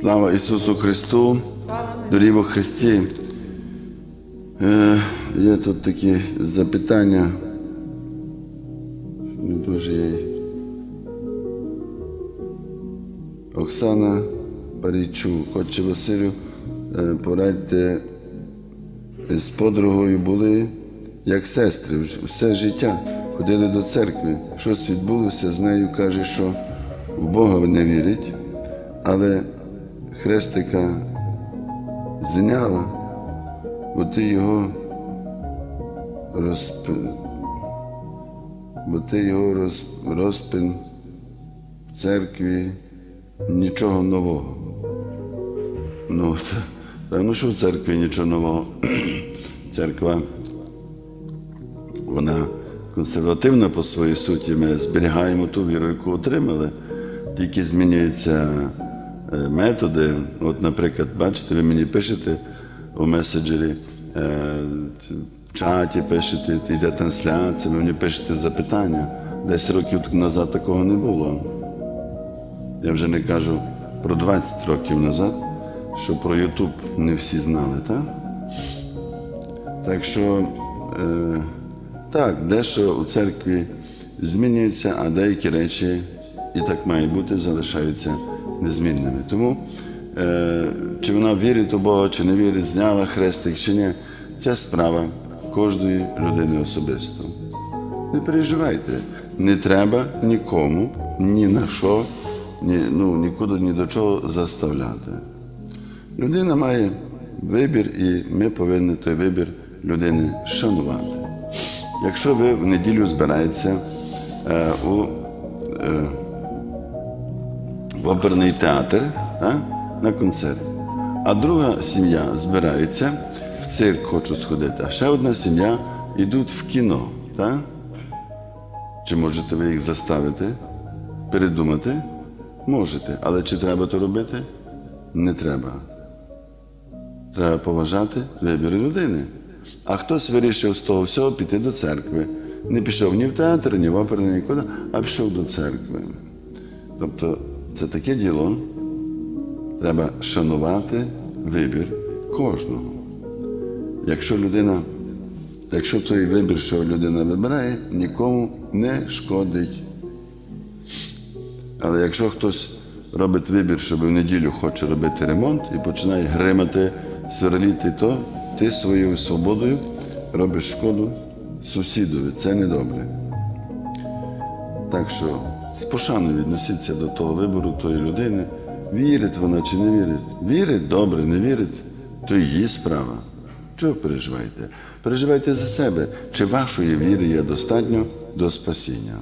Слава Ісусу Христу, дорі во Христі. Е, є тут такі запитання. що Не дуже є. Оксана Парійчук, Отче Василю, е, порадьте, з подругою були як сестри, все життя ходили до церкви. Щось відбулося з нею, каже, що в Бога не вірить, але хрестика зняла, бо ти його розп... бо ти його роз... розпин в церкві нічого нового. Ну, це, певно, що в церкві нічого нового. Церква, вона консервативна по своїй суті. Ми зберігаємо ту віру, яку отримали. Тільки змінюються е, методи. От, наприклад, бачите, ви мені пишете у меседжері, е, в чаті пишете, йде трансляція, ви мені пишете запитання. Десь років назад такого не було. Я вже не кажу про 20 років назад, що про Ютуб не всі знали, так? Так що, е, так, дещо у церкві змінюється, а деякі речі, і так має бути, залишаються незмінними. Тому, е, чи вона вірить у Бога, чи не вірить, зняла хрестик, чи ні, це справа кожної людини особисто. Не переживайте, не треба нікому, ні на що, ні, ну, нікуди ні до чого заставляти. Людина має вибір, і ми повинні той вибір людини шанувати. Якщо ви в неділю збираєтеся е, у, е, в оперний театр так, на концерт, а друга сім'я збирається в цирк, хочуть сходити, а ще одна сім'я йдуть в кіно. Так? Чи можете ви їх заставити передумати? Можете, але чи треба то робити? Не треба. Треба поважати вибір людини. А хтось вирішив з того всього піти до церкви. Не пішов ні в театр, ні в оперу, нікуди, а пішов до церкви. Тобто це таке діло. Треба шанувати вибір кожного. Якщо людина, якщо той вибір, що людина вибирає, нікому не шкодить. Але якщо хтось робить вибір, що в неділю хоче робити ремонт і починає гримати, сверліти, то ти своєю свободою робиш шкоду сусідові. Це недобре. Так що з пошаною відносіться до того вибору тої людини. Вірить вона чи не вірить. Вірить добре, не вірить, то її справа. Чого переживаєте? Переживайте за себе, чи вашої віри є достатньо до спасіння.